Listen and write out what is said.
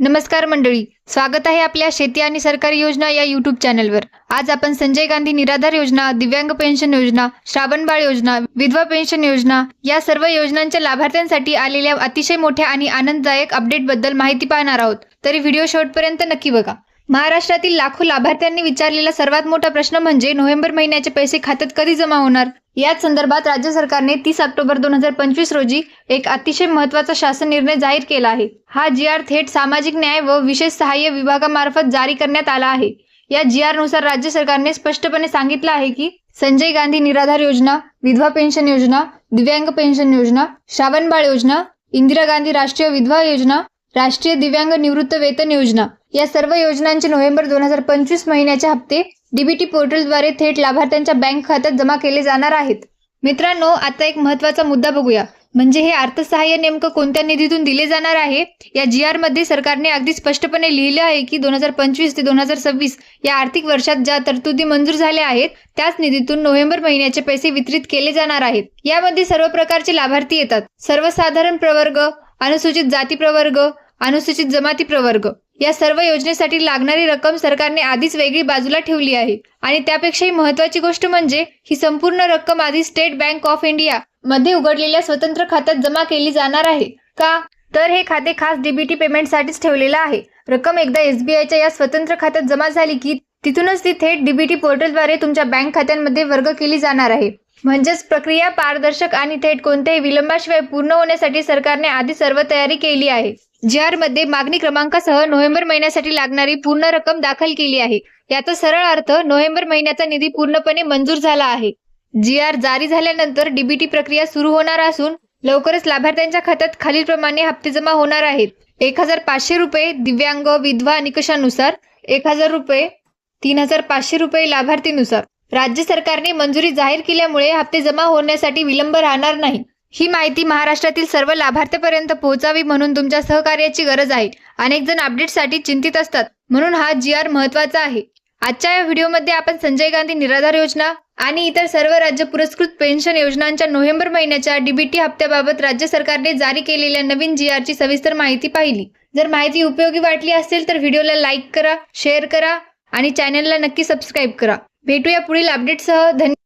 नमस्कार मंडळी स्वागत आहे आपल्या शेती आणि सरकारी योजना या यूट्यूब चॅनलवर आज आपण संजय गांधी निराधार योजना दिव्यांग पेन्शन योजना श्रावणबाळ योजना विधवा पेन्शन योजना या सर्व योजनांच्या लाभार्थ्यांसाठी आलेल्या अतिशय मोठ्या आणि आनंददायक अपडेटबद्दल माहिती पाहणार आहोत. तरी व्हिडिओ शेवटपर्यंत नक्की बघा. महाराष्ट्रातील लाखो लाभार्थ्यांनी विचारलेला सर्वात मोठा प्रश्न म्हणजे नोव्हेंबर महिन्याचे पैसे खात्यात कधी जमा होणार? याच संदर्भात राज्य सरकारने तीस ऑक्टोबर दोन हजार पंचवीस रोजी एक अतिशय महत्त्वाचा शासन निर्णय जाहीर केला आहे. हा जी आर थेट सामाजिक न्याय व विशेष सहाय्य विभागामार्फत जारी करण्यात आला आहे. या जी आरनुसार राज्य सरकारने स्पष्टपणे सांगितलं आहे की संजय गांधी निराधार योजना विधवा पेन्शन योजना दिव्यांग पेन्शन योजना श्रावणबाळ योजना इंदिरा गांधी राष्ट्रीय विधवा योजना राष्ट्रीय दिव्यांग निवृत्त वेतन योजना. या सर्व योजनांचे नोव्हेंबर दोन हजार पंचवीस महिन्याचे हप्ते डीबीटी पोर्टलद्वारे थेट लाभार्थ्यांच्या बँक खात्यात जमा केले जाणार आहेत. मित्रांनो आता एक महत्त्वाचा मुद्दा बघूया. म्हणजे हे अर्थसहाय्य नेमकं कोणत्या निधीतून दिले जाणार आहे? या जी आरमध्ये सरकारने अगदी स्पष्टपणे लिहिले आहे की दोन हजार पंचवीस ते दोन हजार सव्वीस या आर्थिक वर्षात ज्या तरतुदी मंजूर झाल्या आहेत त्याच निधीतून नोव्हेंबर महिन्याचे पैसे वितरित केले जाणार आहेत. यामध्ये सर्व प्रकारचे लाभार्थी येतात. सर्वसाधारण प्रवर्ग अनुसूचित जाती प्रवर्ग अनुसूचित जमाती प्रवर्ग. या सर्व योजनेसाठी लागणारी रक्कम सरकारने आधीच वेगळी बाजूला ठेवली आहे. आणि त्यापेक्षाही महत्वाची गोष्ट म्हणजे ही संपूर्ण रक्कम आधी स्टेट बँक ऑफ इंडिया मध्ये उघडलेल्या स्वतंत्र खात्यात जमा केली जाणार आहे. का? तर हे खाते खास डीबीटी पेमेंटसाठीच ठेवलेलं आहे. रक्कम एकदा एसबीआयच्या या स्वतंत्र खात्यात जमा झाली की तिथूनच ती थेट डीबीटी पोर्टलद्वारे तुमच्या बँक खात्यांमध्ये वर्ग केली जाणार आहे. म्हणजेच प्रक्रिया पारदर्शक आणि थेट कोणत्याही विलंबाशिवाय पूर्ण होण्यासाठी सरकारने आधी सर्व तयारी केली आहे. जी आरमध्ये मागणी क्रमांकासह नोव्हेंबर महिन्यासाठी लागणारी पूर्ण रक्कम दाखल केली आहे. याचा सरळ अर्थ नोव्हेंबर महिन्याचा निधी पूर्णपणे मंजूर झाला आहे. जी आर जारी झाल्यानंतर डीबीटी प्रक्रिया सुरू होणार असून लवकरच लाभार्थ्यांच्या खात्यात खालीलप्रमाणे हप्ते जमा होणार आहेत. एक हजार पाचशे रुपये दिव्यांग विधवा निकषानुसार एक हजार रुपये तीन हजार पाचशे रुपये लाभार्थीनुसार. राज्य सरकारने मंजुरी जाहीर केल्यामुळे हप्ते जमा होण्यासाठी विलंब राहणार नाही. ही माहिती महाराष्ट्रातील सर्व लाभार्थ्यापर्यंत पोहोचावी म्हणून तुमच्या सहकार्याची गरज आहे. अनेक जण अपडेटसाठी चिंतित असतात. म्हणून हा जी आर महत्त्वाचा आहे. आजच्या या व्हिडिओमध्ये आपण संजय गांधी निराधार योजना आणि इतर सर्व राज्य पुरस्कृत पेन्शन योजनांच्या नोव्हेंबर महिन्याच्या डीबीटी हप्त्याबाबत राज्य सरकारने जारी केलेल्या नवीन जी आरची सविस्तर माहिती पाहिली. जर माहिती उपयोगी वाटली असेल तर व्हिडिओला लाईक करा शेअर करा आणि चॅनलला नक्की सबस्क्राईब करा. भेटूया पुढील अपडेटसह धन्यवाद